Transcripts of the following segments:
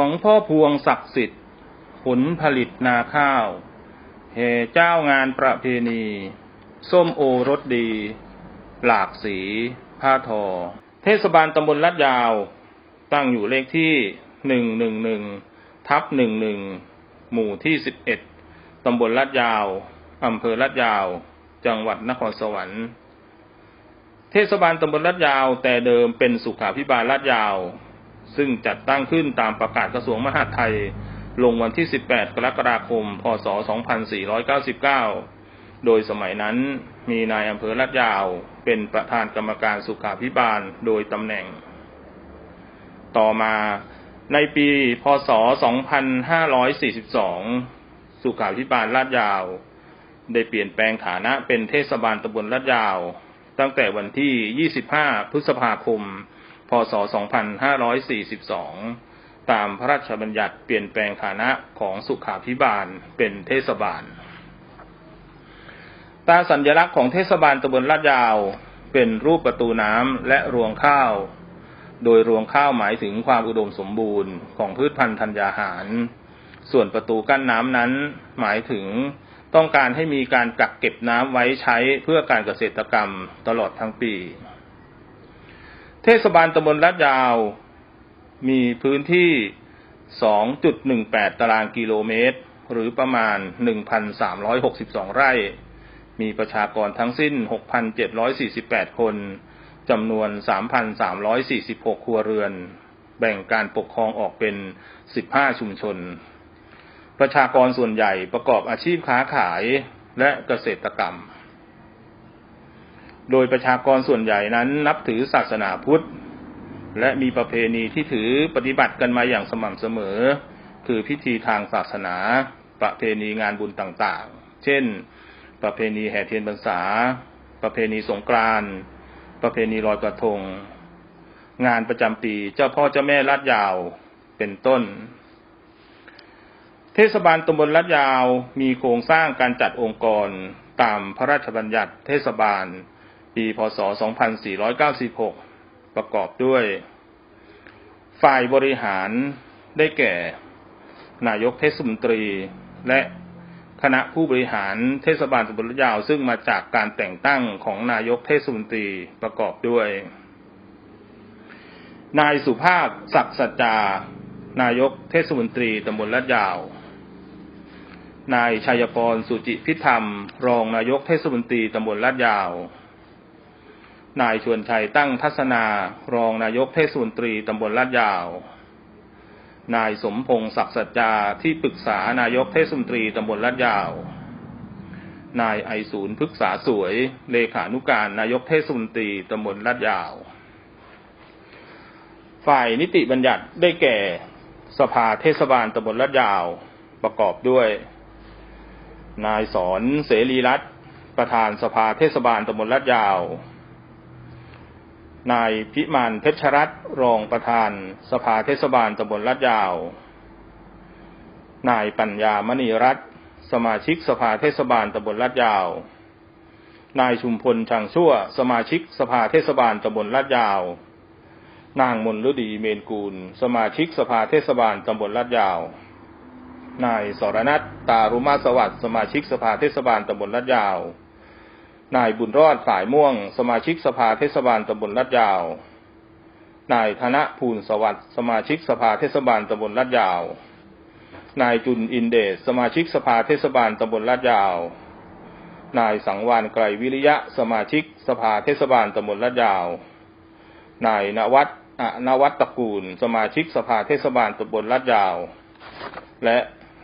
วงพ่อพวงศักดิ์สิทธิ์ ผลผลิตนาข้าวเฮเจ้างานประเพณี ส้มโอรสดี หลากสี ผ้าทอ เทศบาลตำบลลาดยาว ตั้งอยู่เลขที่หนึ่งหนึ่งหนึ่งทับหนึ่งหนึ่งหมู่ที่สิบเอ็ดตำบลลาดยาว อำเภอลาดยาว จังหวัดนครสวรรค์ เทศบาลตำบลลาดยาว แต่เดิมเป็นสุขาพิบาลลาดยาว ซึ่งจัดตั้งขึ้นตามประกาศกระทรวงมหาดไทย ลงวันที่ 18 กรกฎาคม พศ 2499 โดยสมัยนั้นมีนายอำเภอลาดยาวเป็นประธานกรรมการสุขาพิบาลโดยตำแหน่ง ต่อมาในปี พศ 2542 สุขาพิบาลลาดยาว ได้เปลี่ยนแปลงฐานะเป็นเทศบาลตำบลลาดยาว ตั้งแต่วันที่ 25 พฤษภาคม พศ 2542 ตามพระราชบัญญัติเปลี่ยนแปลงฐานะของสุขาพิบาลเป็นเทศบาล ตาสัญลักษณ์ของเทศบาลตำบลลาดยาว เป็นรูปประตูน้ำและรวงข้าว โดยรวงข้าวหมายถึงความอุดมสมบูรณ์ของพืชพันธุ์ธัญญาหาร ส่วนประตูกั้นน้ำนั้นหมายถึงต้องการให้มีการกักเก็บน้ำไว้ใช้เพื่อการเกษตรกรรมตลอดทั้งปี เทศบาลตำบลลาดยาว มีพื้นที่ 2.18 ตารางกิโลเมตร หรือประมาณ 1,362 ไร่ มีประชากรทั้งสิ้น 6,748 คน จำนวน 3,346 ครัวเรือน แบ่งการปกครองออกเป็น 15 ชุมชน ประชากรส่วนใหญ่ประกอบอาชีพค้าขายและเกษตรกรรม โดยประชากรส่วนใหญ่นั้นนับถือศาสนาพุทธ และมีประเพณีที่ถือปฏิบัติกันมาอย่างสม่ำเสมอ คือพิธีทางศาสนา ประเพณีงานบุญต่างๆ เช่น ประเพณีแห่เทียนพรรษา ประเพณีสงกรานต์ประเพณีลอยกระทง งานประจำปีเจ้าพ่อเจ้าแม่ลาดยาวเป็นต้น เทศบาลตำบลลาดยาวมีโครงสร้างการจัดองค์กรตามพระราชบัญญัติเทศบาล ปีพศ 2496 ประกอบด้วย ฝ่ายบริหารได้แก่ นายกเทศมนตรี และคณะผู้บริหารเทศบาลตำบลลาดยาว ซึ่งมาจากการแต่งตั้งของนายกเทศมนตรีประกอบด้วย นายสุภาพศักดิ์สัจจา นายกเทศมนตรีตำบลลาดยาว นายชัยพรสุจิพิธรรม รองนายกเทศมนตรีตำบลลาดยาว นายชวนชัยตั้งทัศนารองนายกเทศมนตรีตำบลลาดยาว นายสมพงษ์ศักดิ์สัจจาที่ปรึกษานายกเทศมนตรีตำบลลาดยาว นายไอศูนย์พฤกษาสวย เลขานุการนายกเทศมนตรีตำบลลาดยาว ฝ่ายนิติบัญญัติได้แก่สภาเทศบาลตำบลลาดยาวประกอบด้วย นายสอนเสรีรัตน์ประธานสภาเทศบาลตำบลลาดยาว นายพิมานเพชรรัตน์รองประธาน สภาเทศบาลตำบลลาดยาว นายปัญญามณีรัตน์สมาชิกสภาเทศบาลตำบลลาดยาว นายชุมพลช่างชั่ว สมาชิกสภาเทศบาลตำบลลาดยาว นางมนฤดีเมนกูล สมาชิกสภาเทศบาลตำบลลาดยาว นายสรนัทตารุมาสวัสดิ์สมาชิกสภาเทศบาลตำบลลาดยาว นายบุญรอดสายม่วง สมาชิกสภาเทศบาลตำบลลาดยาว นายธนภูลสวัสดิ์สมาชิกสภาเทศบาลตำบลลาดยาว นายจุนอินเดชสมาชิกสภาเทศบาลตำบลลาดยาว นายสังวานไกรวิริยะ สมาชิกสภาเทศบาลตำบลลาดยาว นายนวัตอนวัตตระกูล สมาชิกสภาเทศบาลตำบลลาดยาว และ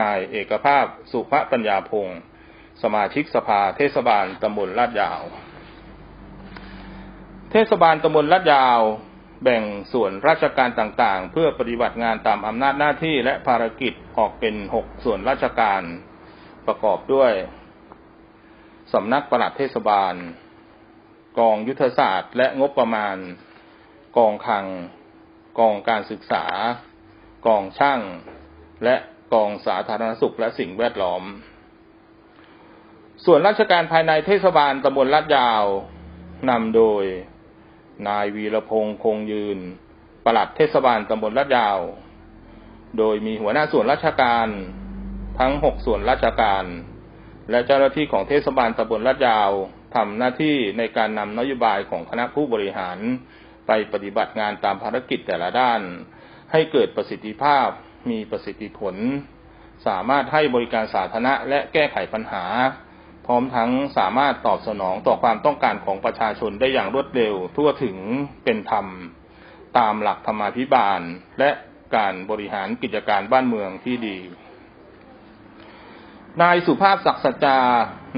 นายเอกภาพสุภปัญญาพงศ์ สมาชิกสภาเทศบาลตำบลลาดยาว เทศบาลตำบลลาดยาว แบ่งส่วนราชการต่างๆ เพื่อปฏิบัติงานตามอำนาจหน้าที่และภารกิจออกเป็นหกส่วนราชการประกอบด้วยสำนักปลัดเทศบาล กองยุทธศาสตร์และงบประมาณ กองคลัง กองการศึกษา กองช่าง และกองสาธารณสุขและสิ่งแวดล้อม ส่วนราชการภายในเทศบาลตำบลลาดยาวนำโดย นายวีรพงษ์คงยืนปลัดเทศบาลตำบลลาดยาว โดยมีหัวหน้าส่วนราชการทั้ง6ส่วนราชการ และเจ้าหน้าที่ของเทศบาลตำบลลาดยาวทำหน้าที่ในการนำนโยบายของคณะผู้บริหาร ไปปฏิบัติงานตามภารกิจแต่ละด้าน ให้เกิดประสิทธิภาพมีประสิทธิผล สามารถให้บริการสาธารณะและแก้ไขปัญหา พร้อมทั้งสามารถตอบสนองต่อความต้องการของประชาชนได้อย่างรวดเร็ว ทั่วถึงเป็นธรรม ตามหลักธรรมาภิบาล และการบริหารกิจการบ้านเมืองที่ดี นายสุภาพศักดิ์สัจจา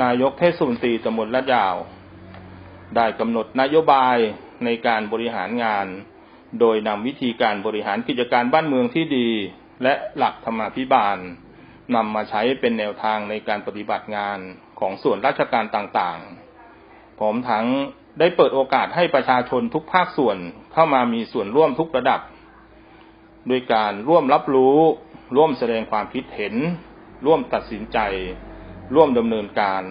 นายกเทศมนตรีตำบลลาดยาว ได้กำหนดนโยบายในการบริหารงาน โดยนำวิธีการบริหารกิจการบ้านเมืองที่ดี และหลักธรรมาภิบาลนำมาใช้เป็นแนวทางในการปฏิบัติงาน ของส่วนราชการต่างๆพร้อมทั้งได้เปิดโอกาสให้ประชาชนทุกภาคส่วนเข้ามามีส่วนร่วมทุกระดับ โดยการร่วมรับรู้ ร่วมแสดงความคิดเห็น ร่วมตัดสินใจ ร่วมดำเนินการ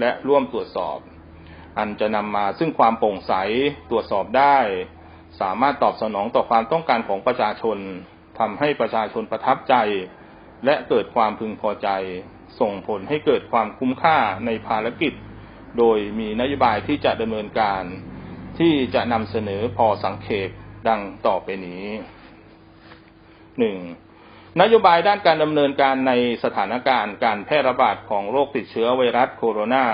และร่วมตรวจสอบ อันจะนำมาซึ่งความโปร่งใสตรวจสอบได้ สามารถตอบสนองต่อความต้องการของประชาชนทำให้ประชาชนประทับใจ และเกิดความพึงพอใจ ส่งผลให้เกิดความคุ้มค่าในภารกิจ โดยมีนโยบายที่จะดำเนินการ ที่จะนำเสนอพอสังเขปดังต่อไปนี้หนึ่งนโยบายด้านการดำเนินการในสถานการณ์การแพร่ระบาดของโรคติดเชื้อไวรัสโคโรนา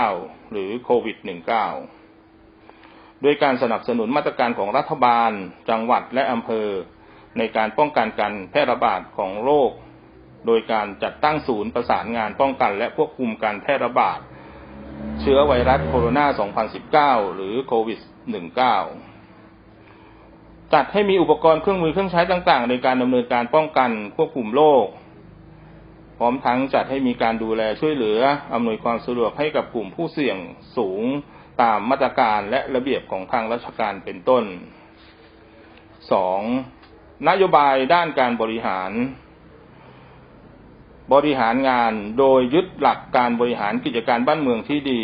2019 หรือโควิด -19 ด้วยการสนับสนุนมาตรการของรัฐบาล จังหวัดและอำเภอ ในการป้องกันการแพร่ระบาดของโรค โดยการจัดตั้งศูนย์ประสานงานป้องกันและควบคุมการแพร่ระบาด เชื้อไวรัสโคโรนา 2019 หรือโควิด -19 จัดให้มีอุปกรณ์เครื่องมือเครื่องใช้ต่างๆ ในการดำเนินการป้องกันควบคุมโรคพร้อมทั้งจัดให้มีการดูแลช่วยเหลืออำนวยความสะดวกให้กับกลุ่มผู้เสี่ยงสูงตามมาตรการและระเบียบของทางราชการเป็นต้น 2. นโยบายด้านการบริหาร บริหารงานโดยยึดหลักการบริหารกิจการบ้านเมืองที่ดี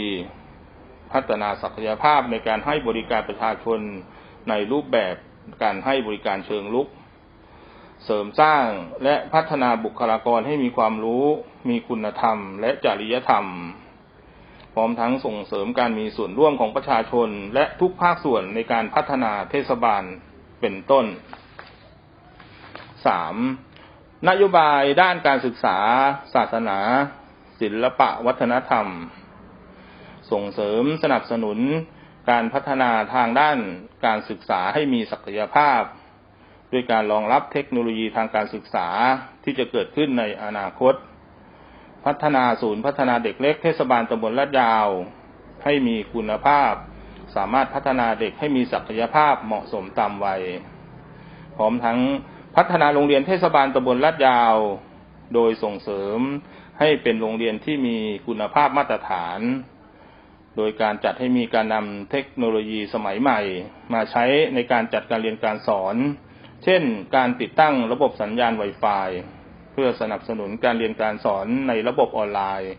พัฒนาศักยภาพในการให้บริการประชาชนในรูปแบบการให้บริการเชิงลุก เสริมสร้างและพัฒนาบุคลากรให้มีความรู้ มีคุณธรรม และจริยธรรม พร้อมทั้งส่งเสริมการมีส่วนร่วมของประชาชน และทุกภาคส่วนในการพัฒนาเทศบาลเป็นต้น 3. นโยบายด้านการศึกษา ศาสนา ศิลปะวัฒนธรรม ส่งเสริมสนับสนุนการพัฒนาทางด้านการศึกษาให้มีศักยภาพ ด้วยการรองรับเทคโนโลยีทางการศึกษาที่จะเกิดขึ้นในอนาคต พัฒนาศูนย์พัฒนาเด็กเล็กเทศบาลตำบลลาดยาว ให้มีคุณภาพ สามารถพัฒนาเด็กให้มีศักยภาพเหมาะสมตามวัย พร้อมทั้ง พัฒนาโรงเรียนเทศบาลตำบลลาดยาว โดยส่งเสริมให้เป็นโรงเรียนที่มีคุณภาพมาตรฐาน โดยการจัดให้มีการนำเทคโนโลยีสมัยใหม่ มาใช้ในการจัดการเรียนการสอน เช่น การติดตั้งระบบสัญญาณ Wi-Fi เพื่อสนับสนุนการเรียนการสอนในระบบออนไลน์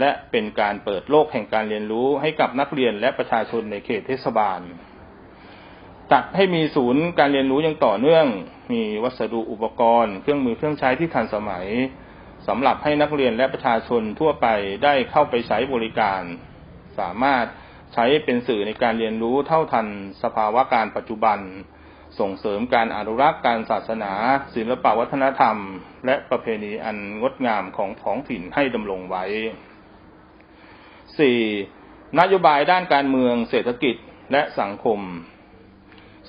และเป็นการเปิดโลกแห่งการเรียนรู้ให้กับนักเรียนและประชาชนในเขตเทศบาล จัดให้มีศูนย์การเรียนรู้อย่างต่อเนื่อง มีวัสดุอุปกรณ์ เครื่องมือเครื่องใช้ที่ทันสมัยสำหรับให้นักเรียนและประชาชนทั่วไปได้เข้าไปใช้บริการ สามารถใช้เป็นสื่อในการเรียนรู้เท่าทันสภาวะการปัจจุบัน ส่งเสริมการอนุรักษ์การศาสนา ศิลปวัฒนธรรม และประเพณีอันงดงามของท้องถิ่นให้ดำรงไว้ 4. นโยบายด้านการเมืองเศรษฐกิจและสังคม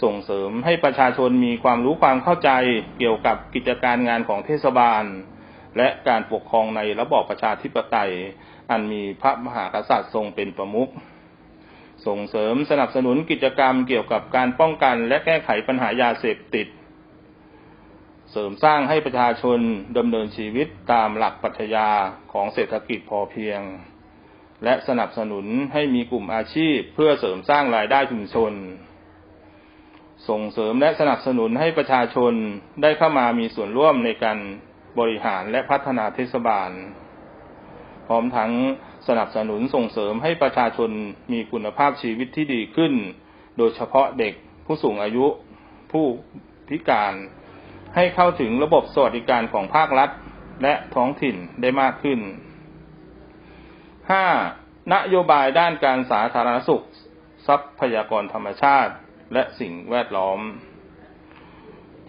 ส่งเสริมให้ประชาชนมีความรู้ความเข้าใจเกี่ยวกับกิจการงานของเทศบาล และการปกครองในระบอบประชาธิปไตย อันมีพระมหากษัตริย์ทรงเป็นประมุขส่งเสริมสนับสนุนกิจกรรมเกี่ยวกับการป้องกันและแก้ไขปัญหายาเสพติด เสริมสร้างให้ประชาชนดำเนินชีวิตตามหลักปรัชญาของเศรษฐกิจพอเพียง และสนับสนุนให้มีกลุ่มอาชีพเพื่อเสริมสร้างรายได้ชุมชน ส่งเสริมและสนับสนุนให้ประชาชนได้เข้ามามีส่วนร่วมในการบริหารและพัฒนาเทศบาล พร้อมทั้งสนับสนุนส่งเสริมให้ประชาชนมีคุณภาพชีวิตที่ดีขึ้น โดยเฉพาะเด็กผู้สูงอายุผู้พิการ ให้เข้าถึงระบบสวัสดิการของภาครัฐ และท้องถิ่นได้มากขึ้น 5. นโยบายด้านการสาธารณสุข ทรัพยากรธรรมชาติ และสิ่งแวดล้อม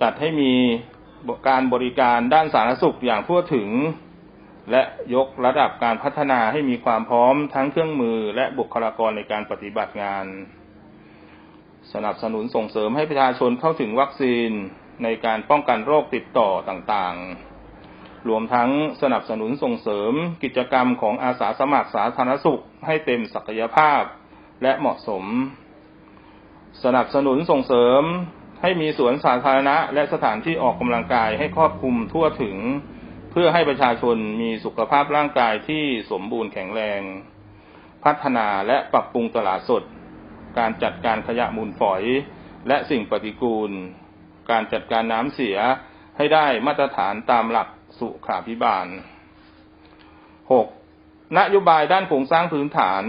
จัดให้มีการบริการด้านสาธารณสุขอย่างทั่วถึง และยกระดับการพัฒนาให้มีความพร้อมทั้งเครื่องมือและบุคลากรในการปฏิบัติงาน สนับสนุนส่งเสริมให้ประชาชนเข้าถึงวัคซีนในการป้องกันโรคติดต่อต่างๆ รวมทั้งสนับสนุนส่งเสริมกิจกรรมของอาสาสมัครสาธารณสุขให้เต็มศักยภาพและเหมาะสม สนับสนุนส่งเสริมให้มีสวนสาธารณะ และสถานที่ออกกำลังกายให้ครอบคลุมทั่วถึง เพื่อให้ประชาชนมีสุขภาพร่างกายที่สมบูรณ์แข็งแรง พัฒนาและปรับปรุงตลาดสด การจัดการขยะมูลฝอย และสิ่งปฏิกูล การจัดการน้ำเสียให้ได้มาตรฐานตามหลักสุขาพิบาล 6. นโยบายด้านโครงสร้างพื้นฐาน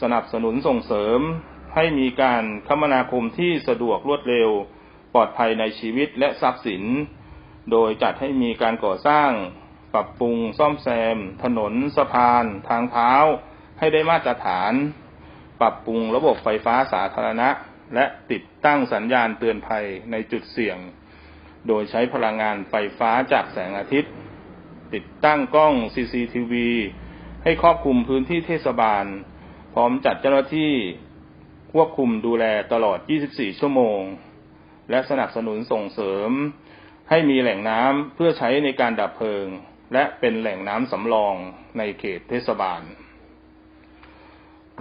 สนับสนุนส่งเสริม ให้มีการคมนาคมที่สะดวกรวดเร็ว ปลอดภัยในชีวิตและทรัพย์สิน โดยจัดให้มีการก่อสร้าง ปรับปรุงซ่อมแซม ถนน สะพาน ทางเท้า ให้ได้มาตรฐาน ปรับปรุงระบบไฟฟ้าสาธารณะ และติดตั้งสัญญาณเตือนภัยในจุดเสี่ยง โดยใช้พลังงานไฟฟ้าจากแสงอาทิตย์ ติดตั้งกล้อง CCTV ให้ครอบคลุมพื้นที่เทศบาล พร้อมจัดเจ้าหน้าที่ ควบคุมดูแลตลอด 24 ชั่วโมง และสนับสนุนส่งเสริม ให้มีแหล่งน้ำเพื่อใช้ในการดับเพลิง และเป็นแหล่งน้ำสำรองในเขตเทศบาล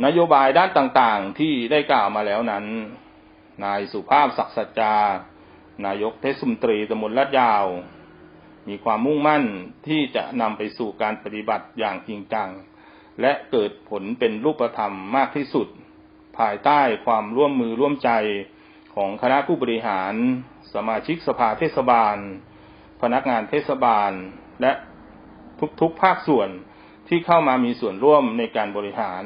นโยบายด้านต่างๆที่ได้กล่าวมาแล้วนั้น นายสุภาพศักดิ์สัจจา นายกเทศมนตรีตำบลลาดยาว มีความมุ่งมั่นที่จะนำไปสู่การปฏิบัติอย่างจริงจัง และเกิดผลเป็นรูปธรรมมากที่สุด ภายใต้ความร่วมมือร่วมใจของคณะผู้บริหาร สมาชิกสภาเทศบาล พนักงานเทศบาล และทุกๆภาคส่วนที่เข้ามามีส่วนร่วมในการบริหาร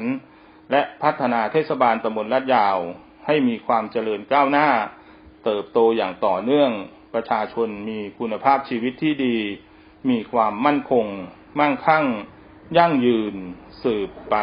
และพัฒนาเทศบาลตำบลลาดยาว ให้มีความเจริญก้าวหน้า เติบโตอย่างต่อเนื่อง ประชาชนมีคุณภาพชีวิตที่ดี มีความมั่นคง มั่งคั่ง ยั่งยืน สืบไป